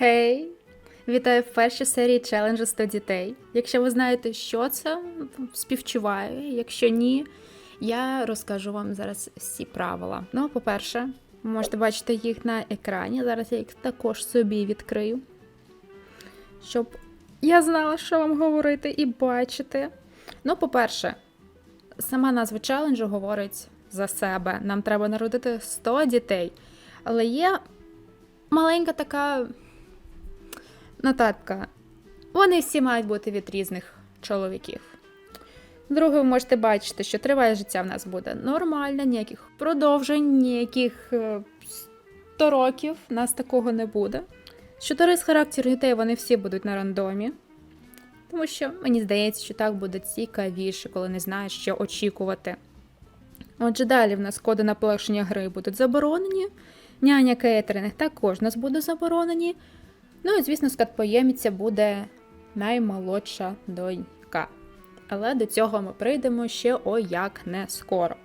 Гей! Вітаю в першій серії челенджу 100 дітей. Якщо ви знаєте, що це, співчуваю. Якщо ні, я розкажу вам зараз всі правила. Ну, по-перше, ви можете бачити їх на екрані. Зараз я їх також собі відкрию, щоб я знала, що вам говорити і бачити. Ну, по-перше, сама назва челенджу говорить за себе. Нам треба народити 100 дітей. Але є маленька така нотатка. Вони всі мають бути від різних чоловіків. Друге, ви можете бачити, що триває життя в нас буде нормальне, ніяких продовжень, ніяких е, 100 років, у нас такого не буде. Щодо рис характеру дітей, вони всі будуть на рандомі. Тому що мені здається, що так буде цікавіше, коли не знаєш, що очікувати. Отже, далі в нас коди на полегшення гри будуть заборонені. Няня кейтеринг також у нас буде заборонені. Ну і, звісно, скатпоємця буде наймолодша донька. Але до цього ми прийдемо ще о як не скоро.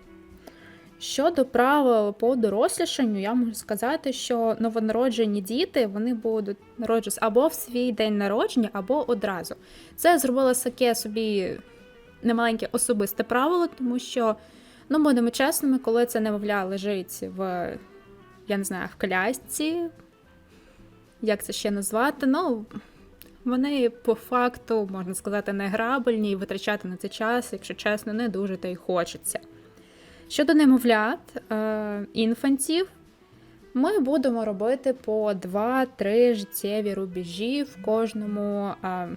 Щодо правил по дорослішанню, я можу сказати, що новонароджені діти вони будуть народжуватися або в свій день народження, або одразу. Це зробила таке собі немаленьке особисте правило, тому що, ну, будемо чесними, коли це немовля лежить в, я не знаю, в колясці, як це ще назвати, ну. Вони по факту, можна сказати, не грабельні і витрачати на це час, якщо чесно, не дуже та й хочеться. Щодо немовлят, е, інфантів, ми будемо робити по 2-3 життєві рубежі в кожному е,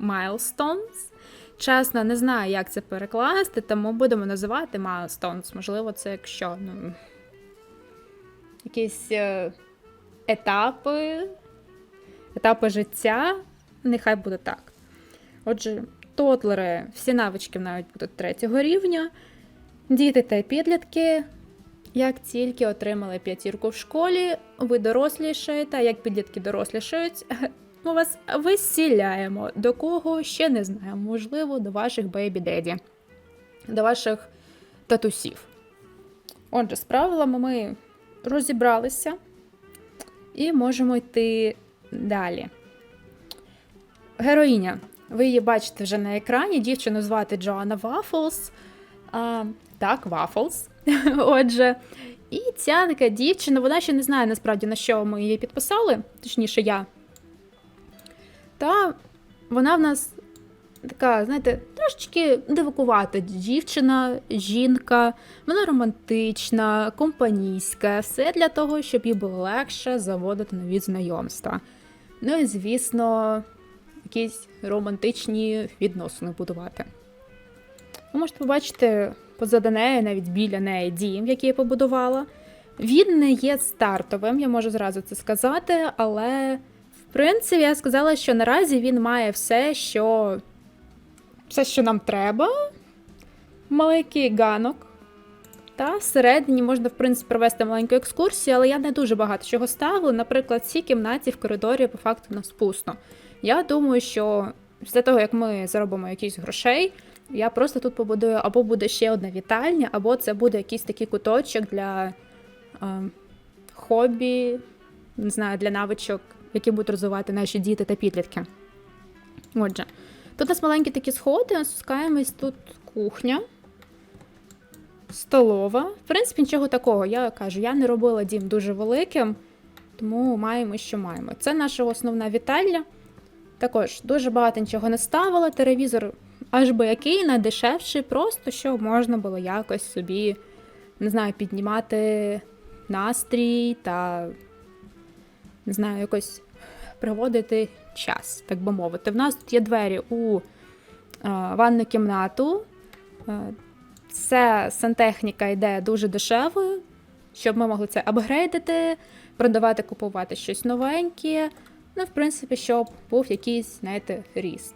milestones. Чесно, не знаю, як це перекласти, тому будемо називати milestones. Можливо, це якщо ну, якісь е, етапи, етапи життя, нехай буде так. Отже, тотлери, всі навички навіть будуть третього рівня. Діти та підлітки, як тільки отримали п'ятірку в школі, ви дорослішаєте, як підлітки дорослішають, ми вас висіляємо. До кого ще не знаємо, можливо, до ваших бейбі-деді, до ваших татусів. Отже, з правилами ми розібралися і можемо йти далі. Героїня. Ви її бачите вже на екрані. Дівчину звати Джоанна Вафлс. А, так, Вафлс. Отже, і ця така дівчина, вона ще не знає насправді на що ми її підписали, точніше, я. Та вона в нас така, знаєте, трошечки дивакувата дівчина, жінка, вона романтична, компанійська, все для того, щоб їй було легше заводити нові знайомства. Ну і, звісно, якісь романтичні відносини будувати. Ви можете побачити позаду неї, навіть біля неї дім, який я побудувала. Він не є стартовим, я можу зразу це сказати, але в принципі я сказала, що наразі він має все, що все, що нам треба. Маленький ганок. Та всередині можна, в принципі, провести маленьку екскурсію, але я не дуже багато чого ставила. Наприклад, ці кімнаті в коридорі по факту у нас пусто. Я думаю, що після того, як ми заробимо якісь грошей, я просто тут побудую або буде ще одна вітальня, або це буде якийсь такий куточок для е, хобі, не знаю, для навичок, які будуть розвивати наші діти та підлітки. Отже, тут у нас маленькі такі сходи, спускаємось тут кухня. Столова. В принципі, нічого такого. Я кажу, я не робила дім дуже великим, тому маємо, що маємо. Це наша основна вітальня. Також дуже багато нічого не ставила. Телевізор аж би який найдешевший, просто щоб можна було якось собі, не знаю, піднімати настрій та, не знаю, якось проводити час, так би мовити. В нас тут є двері у е, ванну кімнату. Е, це сантехніка йде дуже дешевою, щоб ми могли це апгрейдити, продавати, купувати щось новеньке. Ну, в принципі, щоб був якийсь, знаєте, ріст.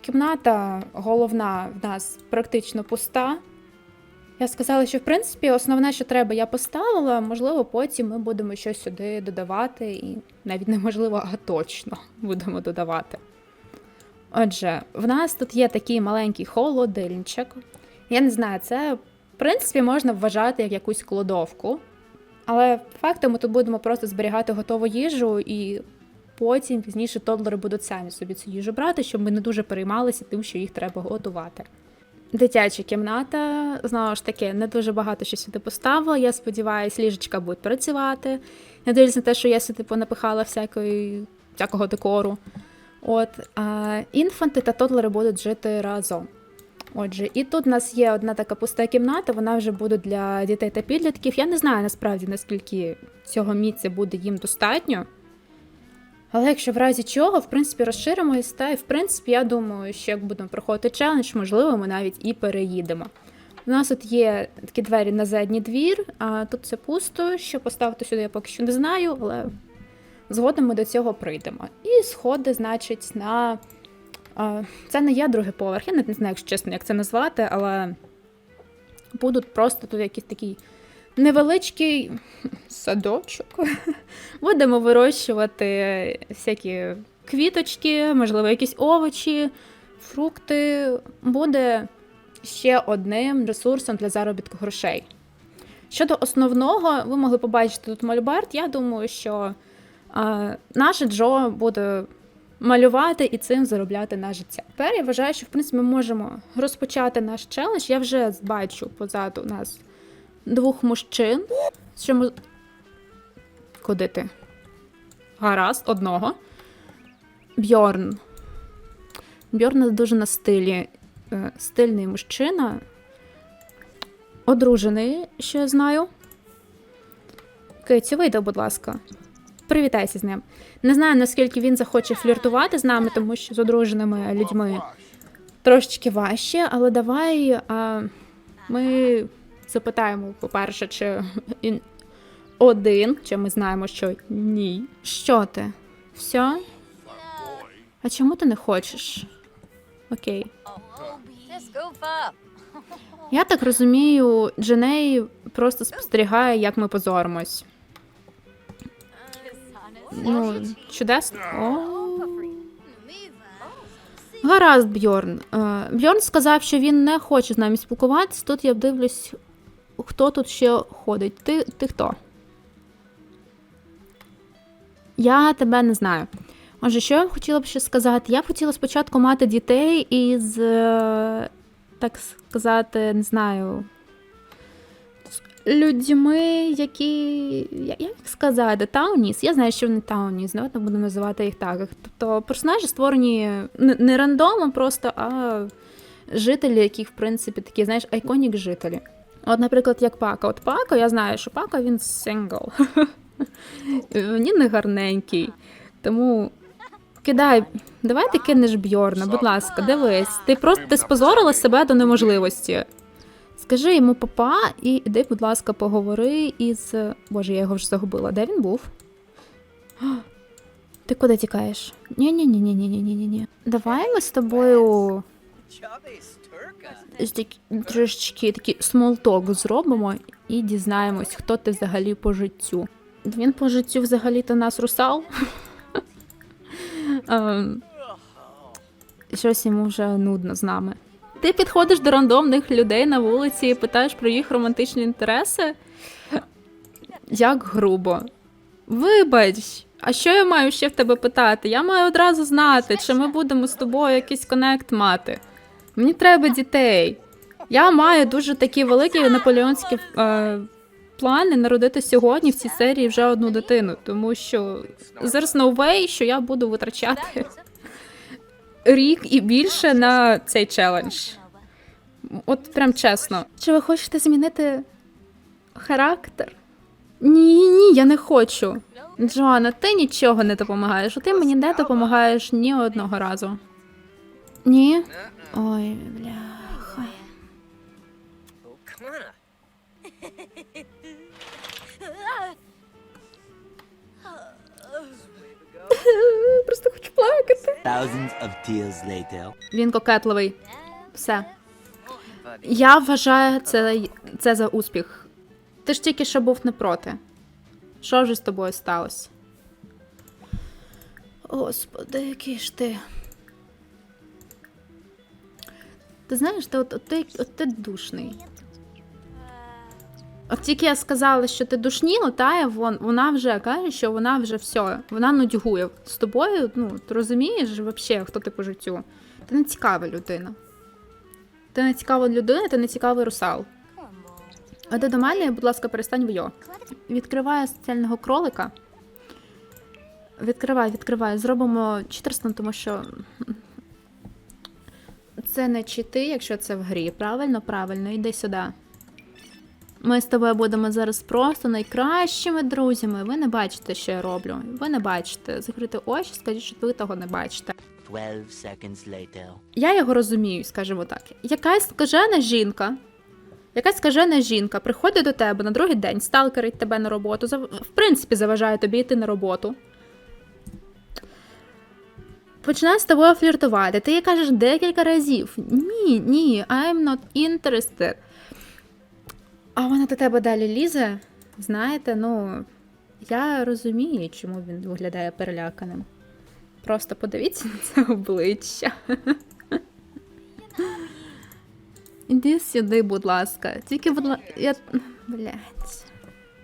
Кімната головна в нас практично пуста. Я сказала, що в принципі основне, що треба, я поставила. Можливо, потім ми будемо щось сюди додавати, і навіть неможливо, а точно будемо додавати. Отже, в нас тут є такий маленький холодильничок. Я не знаю, це в принципі можна вважати як якусь кладовку. Але факту ми тут будемо просто зберігати готову їжу, і потім пізніше тодлери будуть самі собі цю їжу брати, щоб ми не дуже переймалися тим, що їх треба готувати. Дитяча кімната, знову ж таки, не дуже багато що сюди поставила. Я сподіваюся, ліжечка будуть працювати. Не дивлюсь на те, що я сюди понапихала всякої, всякого декору. От, а інфанти та тодлери будуть жити разом. Отже, і тут у нас є одна така пуста кімната, вона вже буде для дітей та підлітків. Я не знаю насправді, наскільки цього місця буде їм достатньо. Але якщо в разі чого, в принципі, розширимось, та і в принципі, я думаю, що як будемо проходити челендж, можливо, ми навіть і переїдемо. У нас тут є такі двері на задній двір, а тут все пусто. Що поставити сюди, я поки що не знаю, але згодом ми до цього прийдемо. І сходи, значить, на. Це не є другий поверх. Я не знаю, якщо чесно, як це назвати, але будуть просто тут якийсь такий невеличкий садочок. Будемо вирощувати всякі квіточки, можливо, якісь овочі, фрукти. Буде ще одним ресурсом для заробітку грошей. Щодо основного, ви могли побачити тут мольберт. Я думаю, що а, наше Джо буде малювати і цим заробляти на життя. Тепер я вважаю, що в принципі ми можемо розпочати наш челендж. Я вже бачу позаду нас двох мужчин. Що ми... Куди ти? Гаразд, одного. Бьорн. Бьорн дуже на стилі. Е, Стильний мужчина. Одружений, що я знаю. Киці, вийди, будь ласка. Привітайся з ним. Не знаю, наскільки він захоче фліртувати з нами, тому що з одруженими людьми трошечки важче, але давай а, ми запитаємо, по-перше, чи він один, чи ми знаємо, що ні. Що ти? Все? А чому ти не хочеш? Окей. Я так розумію, Дженей просто спостерігає, як ми позоримось. Ну, чудесно. О. Гаразд, Бьорн. Е, Бьорн сказав, що він не хоче з нами спілкуватися. Тут я дивлюсь, хто тут ще ходить. Ти, ти хто? Я тебе не знаю. Отже, що я хотіла б ще сказати? Я б хотіла спочатку мати дітей із, е, так сказати, не знаю, людьми, які. Як сказати, Тауніс. Я знаю, що вони Тауніс, давайте будемо називати їх так. Тобто персонажі створені не, не рандомом просто, а жителі, які, в принципі, такі, знаєш, айконік жителі. От, наприклад, як пака. От пака, я знаю, що пака він сингл. Він не гарненький. Тому кидай, давай ти кинеш Бьорна, будь ласка, дивись. Ти просто ти спозорила себе до неможливості. Скажи йому папа і іди, будь ласка, поговори із. Боже, я його вже загубила. Де він був? Ти куди тікаєш? Ні-ні-ні. ні ні ні ні ні Давай ми з тобою трошечки такий смолток зробимо і дізнаємось, хто ти взагалі по життю. Він по життю взагалі-то нас русал. Ем, Щось йому вже нудно з нами. Ти підходиш до рандомних людей на вулиці і питаєш про їх романтичні інтереси? Як грубо. Вибач, а що я маю ще в тебе питати? Я маю одразу знати, чи ми будемо з тобою якийсь конект мати. Мені треба дітей. Я маю дуже такі великі наполеонські е, плани народити сьогодні в цій серії вже одну дитину, тому що there's no way, що я буду витрачати рік і більше на цей челендж. От прям чесно. Чи ви хочете змінити характер? Ні, ні, я не хочу. Джоанна, ти нічого не допомагаєш, ти мені не допомагаєш ні одного разу. Ні? Ой, бляха. Просто хочу плакати. Thousands of tears later. Він кокетливий. Все. Я вважаю це, це за успіх. Ти ж тільки що був не проти. Що вже з тобою сталося? Господи, який ж ти. Ти знаєш, ти, от, от, ти, от ти душний. От тільки я сказала, що ти душніло, та вон, вона вже каже, що вона вже все, вона нудьгує. З тобою, ну, ти розумієш взагалі, хто ти по життю? Ти не цікава людина. Ти не цікава людина, ти не цікавий русал. А до мене, будь ласка, перестань вйо. Відкриваю соціального кролика. Відкривай, відкривай. Зробимо 400, тому що це не чити, якщо це в грі. Правильно, правильно, іди сюди. Ми з тобою будемо зараз просто найкращими друзями. Ви не бачите, що я роблю. Ви не бачите. Закрити очі, скажіть, що ви того не бачите. 12 seconds later. Я його розумію, скажімо так. Якась скажена жінка, якась скажена жінка приходить до тебе на другий день, сталкерить тебе на роботу, в принципі, заважає тобі йти на роботу. Починає з тобою фліртувати. Ти їй кажеш декілька разів: ні, ні, I'm not interested. А вона до тебе далі лізе. Знаєте, ну, я розумію, чому він виглядає переляканим. Просто подивіться на це обличчя. Іди сюди, будь ласка. Тільки, будь ласка, я. Блять.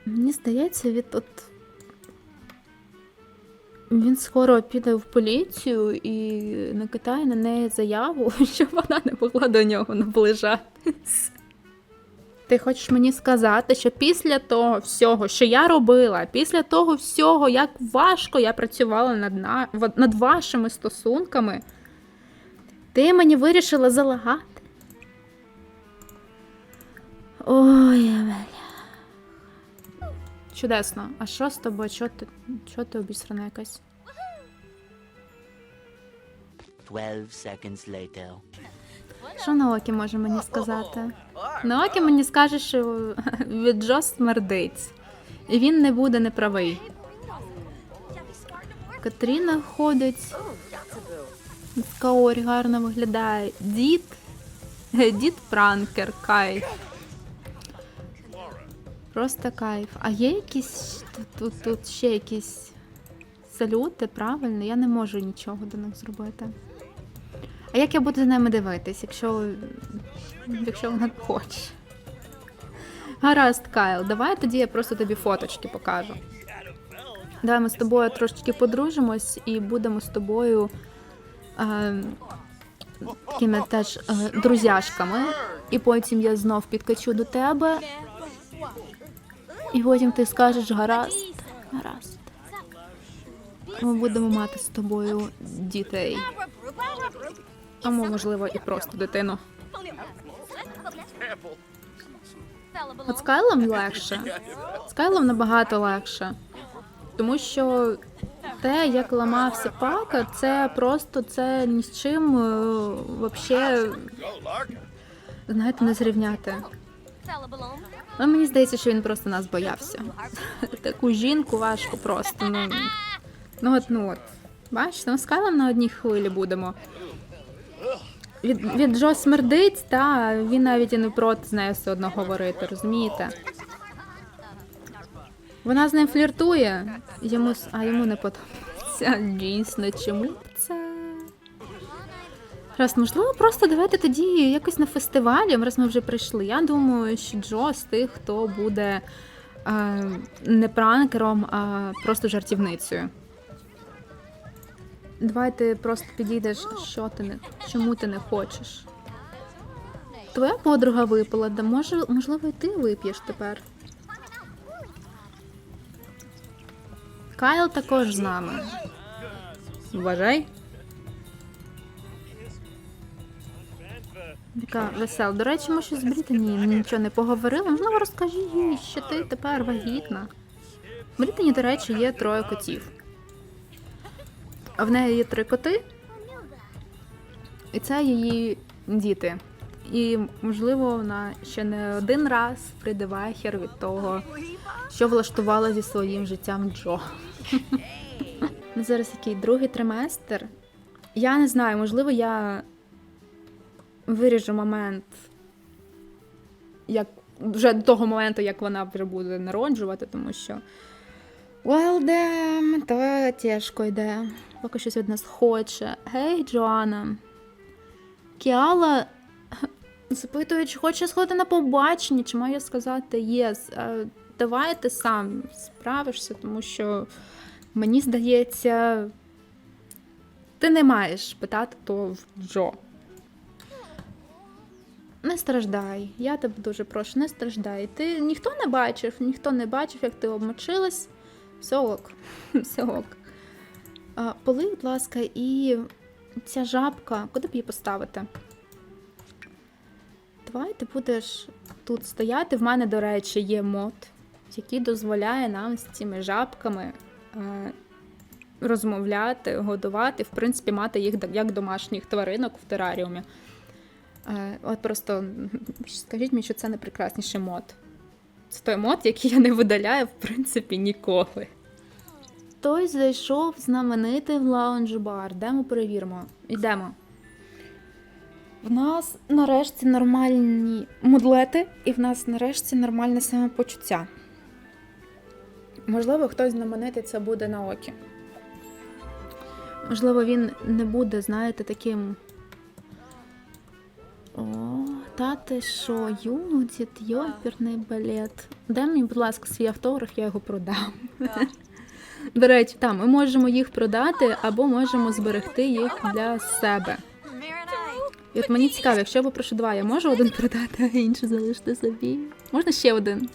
Мені здається, від от. Він скоро піде в поліцію і накидає на неї заяву, щоб вона не могла до нього наближатись. Ти хочеш мені сказати, що після того всього, що я робила, після того всього, як важко я працювала над, на... над вашими стосунками, ти мені вирішила залагати? Ой, бля. Чудесно. А що з тобою? Чого ти, чого ти обісрана якась? 12 seconds later. Що Наокі може мені сказати? Наокі мені скаже, що від Джо смердить. І він не буде неправий. Катріна ходить. Каорі гарно виглядає. Дід. Дід пранкер, кайф. Просто кайф. А є якісь тут, тут, ще якісь салюти, правильно? Я не можу нічого до них зробити. А як я буду за ними дивитись, якщо, якщо вона хоче? Гаразд, Кайл, давай тоді я просто тобі фоточки покажу. Давай ми з тобою трошечки подружимось і будемо з тобою е, такими теж е, друзяшками. І потім я знов підкачу до тебе. І потім ти скажеш гаразд, гаразд. Ми будемо мати з тобою дітей. А можливо, і просто дитину. От з Кайлом легше. З Кайлом набагато легше. Тому що те, як ламався пака, це просто це ні з чим взагалі, знаєте, не зрівняти. Але мені здається, що він просто нас боявся. Таку жінку важко просто. Ну, ну от, ну от. Бачите, ми з на одній хвилі будемо. Від, від Джо смердить, та він навіть і не проти з нею все одно говорити, розумієте? Вона з ним фліртує, йому, а йому не подобається. Дійсно, чому? Раз, можливо, просто давайте тоді якось на фестивалі, раз ми вже прийшли. Я думаю, що Джо з тих, хто буде е, не пранкером, а просто жартівницею. Давай ти просто підійдеш, що ти не чому ти не хочеш. Твоя подруга випила, да може, можливо, і ти вип'єш тепер. Кайл також з нами. Вважай. Яка весел. До речі, ми щось з Брітані нічого не поговорили. Можливо, розкажи їй, що ти тепер вагітна. В Брітані, до речі, є троє котів. А в неї є три коти, і це її діти. І, можливо, вона ще не один раз прийде вахер від того, що влаштувала зі своїм життям Джо. Зараз який другий триместр. Я не знаю, можливо, я виріжу момент, як вже до того моменту, як вона вже буде народжувати, тому що. Well, damn, то тяжко йде. Поки щось від нас хоче. Гей, Джоанна. Кіала Запитую, чи хоче сходити на побачення, чи маю сказати єс. Е, давай ти сам справишся, тому що мені здається, ти не маєш питати то в Джо. Не страждай, я тебе дуже прошу, не страждай. Ти ніхто не бачив, ніхто не бачив, як ти обмочилась. Все ок. Все ок. А, полий, будь ласка, і ця жабка, куди б її поставити? Давай ти будеш тут стояти. В мене, до речі, є мод, який дозволяє нам з цими жабками е, розмовляти, годувати, в принципі, мати їх як домашніх тваринок в тераріумі. Е, от просто скажіть мені, що це найпрекрасніший мод. Це той мод, який я не видаляю, в принципі, ніколи. Хтось зайшов знаменитий в лаунж-бар. Йдемо перевіримо. Йдемо. В нас нарешті нормальні мудлети, і в нас нарешті нормальне самопочуття. Можливо, хтось знаменитий це буде на окі. Можливо, він не буде, знаєте, таким. О, та ти що, юніт, йоперний балет. Дай мені, будь ласка, свій автограф, я його продам. До речі, там ми можемо їх продати або можемо зберегти їх для себе. І от мені цікаво, якщо я попрошу два, я можу один продати, а інший залишити собі. Можна ще один?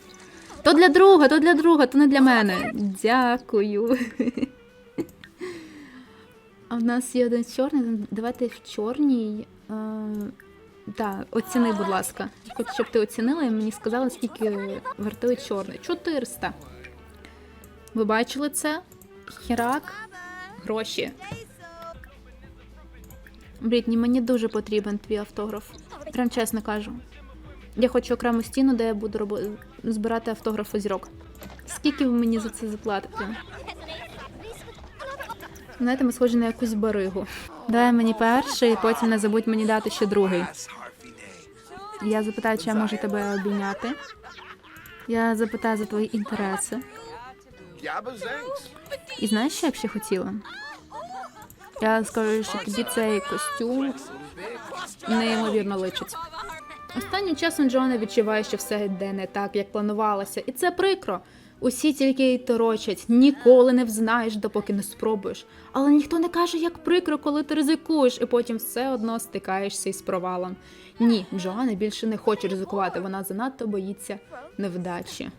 То для друга, то для друга, то не для мене. Дякую. А в нас є один чорний. Давайте в чорній. Так, оціни, будь ласка. Хочу, щоб ти оцінила і мені сказала, скільки вартує чорний. 400. Ви бачили це? Хірак, гроші. Брітні, мені дуже потрібен твій автограф. Прям чесно кажу. Я хочу окрему стіну, де я буду роби... збирати автографи зірок. Скільки ви мені за це заплатите? Знаєте, ми схожі на якусь баригу. Дай мені перший, потім не забудь мені дати ще другий. Я запитаю, чи я можу тебе обійняти. Я запитаю за твої інтереси. І знаєш, що я б ще хотіла? Я скажу, що тобі цей костюм неймовірно личить. Останнім часом Джона відчуває, що все йде не так, як планувалося, і це прикро. Усі тільки й торочать, ніколи не взнаєш, допоки не спробуєш. Але ніхто не каже, як прикро, коли ти ризикуєш, і потім все одно стикаєшся із провалом. Ні, Джоанна більше не хоче ризикувати, вона занадто боїться невдачі.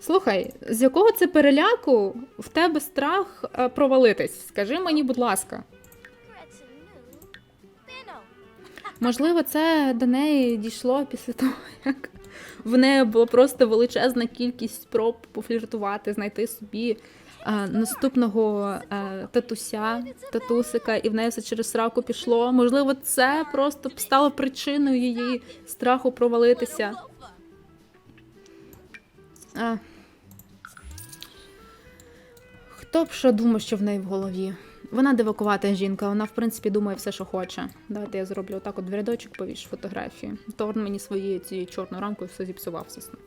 Слухай, з якого це переляку в тебе страх е, провалитись? Скажи мені, будь ласка. Можливо, це до неї дійшло після того, як в неї була просто величезна кількість спроб пофліртувати, знайти собі е, наступного е, татуся, татусика, і в неї все через сраку пішло. Можливо, це просто стало причиною її страху провалитися. А. Хто б що думав, що в неї в голові? Вона дивакувата жінка, вона, в принципі, думає все, що хоче. Давайте я зроблю отак от в рядочок повіш фотографії. Торн мені своєю цією чорною рамкою все зіпсував, звісно.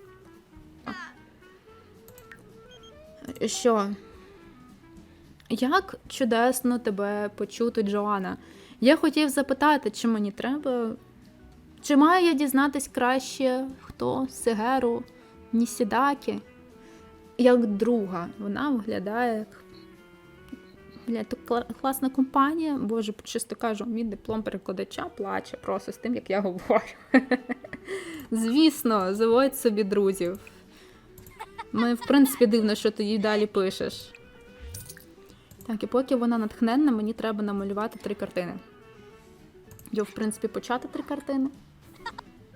Що? Як чудесно тебе почути, Джоанна. Я хотів запитати, чи мені треба. Чи маю я дізнатись краще, хто Сигеру, Нісідакі? Як друга. Вона виглядає як. Бля, то класна компанія. Боже, чисто кажу, мій диплом перекладача плаче просто з тим, як я говорю. Звісно, заводь собі друзів. Ми, в принципі, дивно, що ти їй далі пишеш. Так, і поки вона натхненна, мені треба намалювати три картини. Я, в принципі, почати три картини.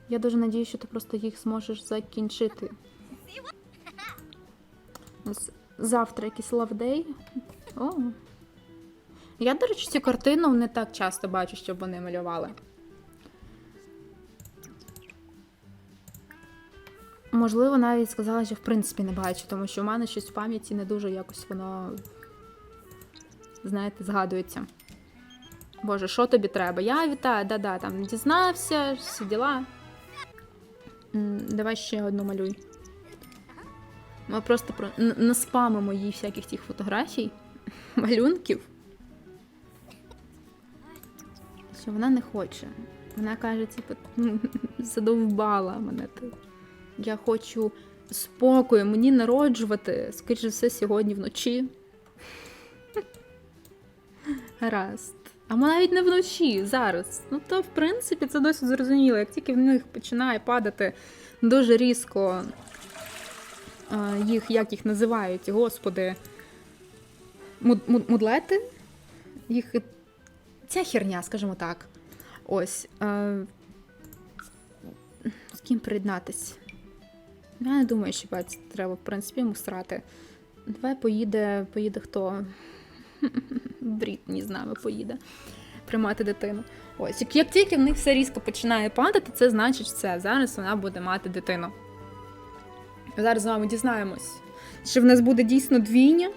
Я дуже надію, що ти просто їх зможеш закінчити. Завтра якийсь лавдей. О. Я, до речі, цю картину не так часто бачу, щоб вони малювали. Можливо, навіть сказала, що в принципі не бачу, тому що в мене щось в пам'яті не дуже якось воно, знаєте, згадується. Боже, що тобі треба? Я вітаю, да-да, там дізнався, всі діла. Давай ще одну малюй. Ми просто про... наспамимо їй всяких тих фотографій, малюнків. Що вона не хоче. Вона каже, типу, задовбала мене ти. Я хочу спокою, мені народжувати, скоріше все, сьогодні вночі. Гаразд. А навіть не вночі, зараз. Ну то, в принципі, це досить зрозуміло. Як тільки в них починає падати дуже різко а, їх, як їх називають, господи, муд- муд- мудлети, їх ця херня, скажімо так. Ось. Е, з ким приєднатись? Я не думаю, що бать, треба, в принципі, йому срати. Давай поїде, поїде хто? Брітні з нами поїде приймати дитину. Ось, як, як тільки в них все різко починає падати, це значить все. Зараз вона буде мати дитину. Зараз з вами дізнаємось, чи в нас буде дійсно двійня,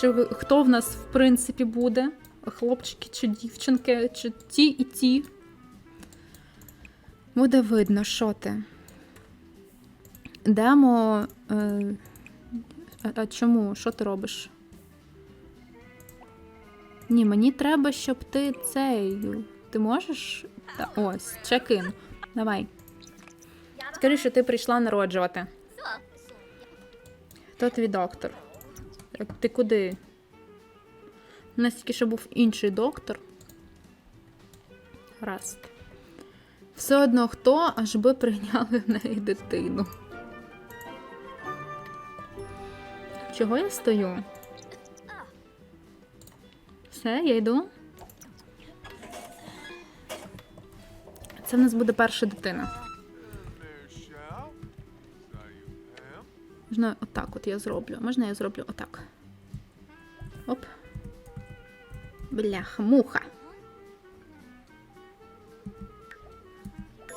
чи хто в нас в принципі буде, хлопчики чи дівчинки, чи ті і ті. Буде видно, що ти. Йдемо. Е, а, а чому? Що ти робиш? Ні, мені треба, щоб ти цей. Ти можеш? Та, ось, чекин. Давай. Скажи, що ти прийшла народжувати. Хто твій доктор? Ти куди? У нас тільки що був інший доктор. Раз. Все одно хто, аж би прийняли в неї дитину. Чого я стою? Все, я йду. Це в нас буде перша дитина. Можна отак от я зроблю. Можна я зроблю отак. Оп. Бляха, муха.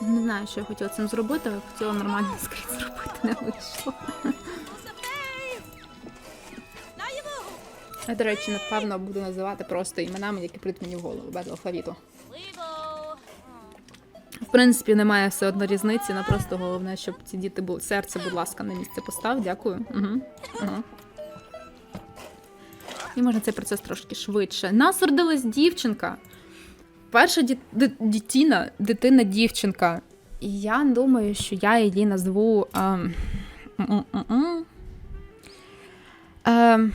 Не знаю, що я хотіла цим зробити, але хотіла нормально скрізь зробити, не вийшло. Я, до речі, напевно, буду називати просто іменами, які прийдуть мені в голову без алфавіту. В принципі, немає все одно різниці, але просто головне, щоб ці діти були. Серце, будь ласка, на місце постав, дякую. Угу. Угу. І можна цей процес трошки швидше. Нас родилась дівчинка. Перша ді- ди- дитина, дитина дівчинка. І я думаю, що я її назву. ем, м-м-м-м. Ем,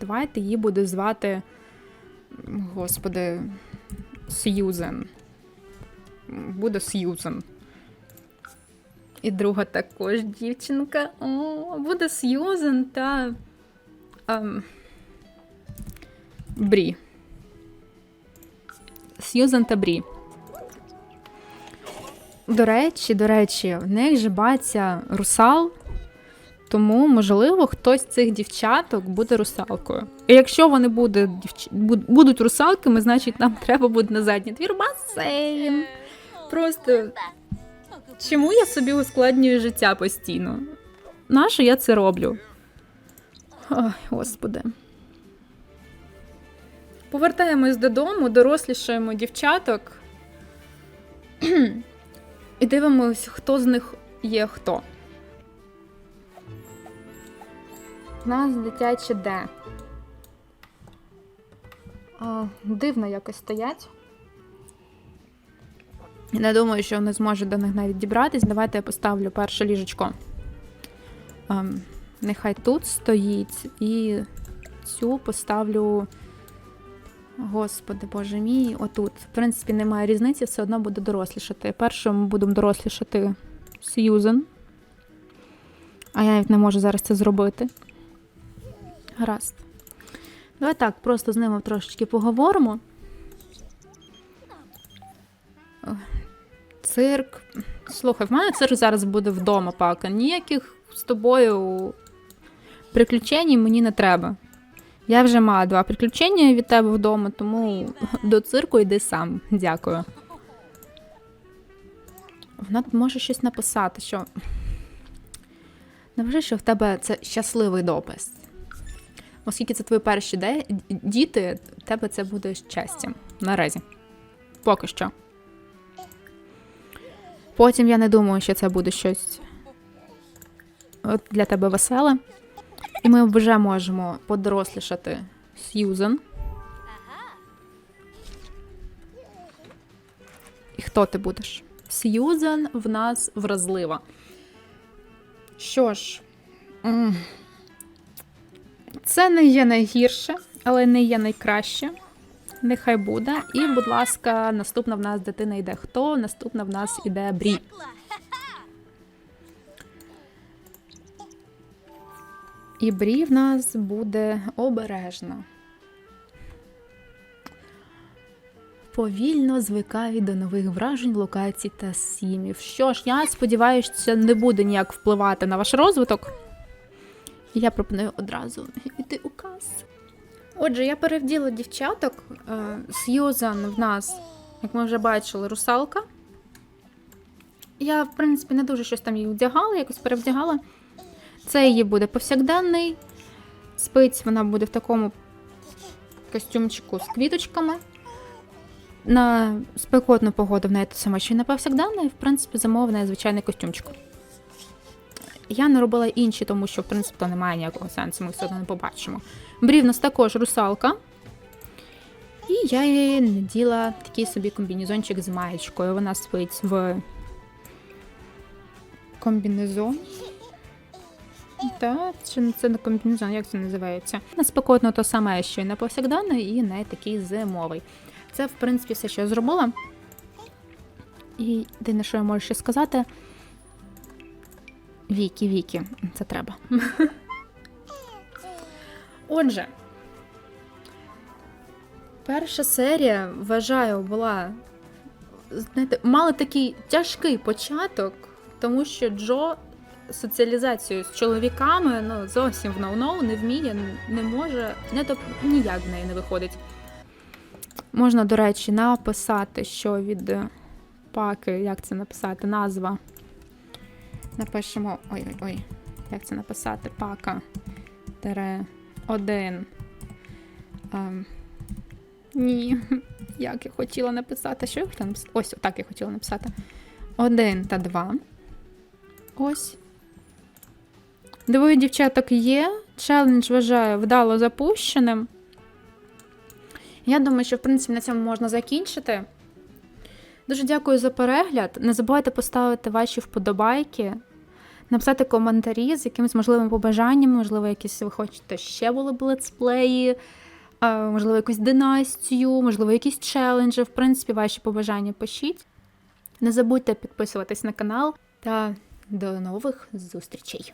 давайте її буду звати. Господи, Сьюзен. Буде Сьюзен. І друга також дівчинка. О, буде Сьюзен та. Ем, Брі. Сьюзен та Брі. До речі, до речі, в них же баця русал, тому, можливо, хтось з цих дівчаток буде русалкою. І якщо вони дівч... будуть русалками, значить нам треба буде на задній двір басейн. Просто чому я собі ускладнюю життя постійно? Нащо я це роблю? Ой, господи. Повертаємось додому, дорослішаємо дівчаток. І дивимось, хто з них є хто. У нас дитяче де? А, дивно якось стоять. Не думаю, що вони зможуть до них навіть дібратись. Давайте я поставлю перше ліжечко. Ем, нехай тут стоїть. І цю поставлю. Господи, боже мій, отут. В принципі, немає різниці, все одно буде дорослішати. Першим будемо дорослішати Сьюзен. А я навіть не можу зараз це зробити. Гаразд. Давай так, просто з ними трошечки поговоримо. Цирк. Слухай, в мене цирк зараз буде вдома, пака. Ніяких з тобою приключень мені не треба. Я вже мала два приключення від тебе вдома, тому до цирку йди сам. Дякую. Вона може щось написати, що. Навже, що в тебе це щасливий допис. Оскільки це твої перші де- діти, в тебе це буде щастям. Наразі. Поки що. Потім я не думаю, що це буде щось от для тебе веселе. І ми вже можемо подорослішати Сьюзен. І Хто ти будеш? Сьюзен в нас вразлива. Що ж, це не є найгірше, але не є найкраще. Нехай буде. І, будь ласка, наступна в нас дитина йде хто? Наступна в нас іде Брі. І Брі в нас буде обережна. Повільно звикаю до нових вражень, локацій та сімів. Що ж, я сподіваюся, це не буде ніяк впливати на ваш розвиток. Я пропоную одразу йти у кас. Отже, я перевділа дівчаток. Е, Сьюзан в нас, як ми вже бачили, русалка. Я, в принципі, не дуже щось там її вдягала, якось перевдягала. Це її буде повсякденний. Спить вона буде в такому костюмчику з квіточками. На спекотну погоду в неї те саме, що й на повсякденний, в принципі, замовлений звичайний костюмчик. Я не робила інші, тому що, в принципі, то немає ніякого сенсу, ми все одно не побачимо. Брі в нас також русалка. І я їй наділа такий собі комбінезончик з маєчкою. Вона спить в комбінезон. Так, чи це не комбінезон, як це називається? На спекотно то саме, що й на повсякденний, і не такий зимовий. Це, в принципі, все, що я зробила. І єдине, що я можу ще сказати. Віки, Віки, це треба. Отже, перша серія, вважаю, була. Знаєте, мала такий тяжкий початок, тому що Джо соціалізацію з чоловіками ну, зовсім в ноу-ноу не вміє, не може, не доп... ніяк в неї не виходить. Можна, до речі, написати, що від е, паки, як це написати, назва. Напишемо. Ой-ой-ой, як це написати? Пака. Тере один. Ем, ні, як я хотіла написати. Що я хотіла написати? Ось, отак я хотіла написати. Один та два. Ось. Двоє дівчаток є. Челендж вважаю вдало запущеним. Я думаю, що в принципі на цьому можна закінчити. Дуже дякую за перегляд. Не забувайте поставити ваші вподобайки, написати коментарі з якимись можливими побажаннями, можливо, якісь ви хочете ще були б летсплеї, можливо, якусь династію, можливо, якісь челенджі. В принципі, ваші побажання пишіть. Не забудьте підписуватись на канал та до нових зустрічей!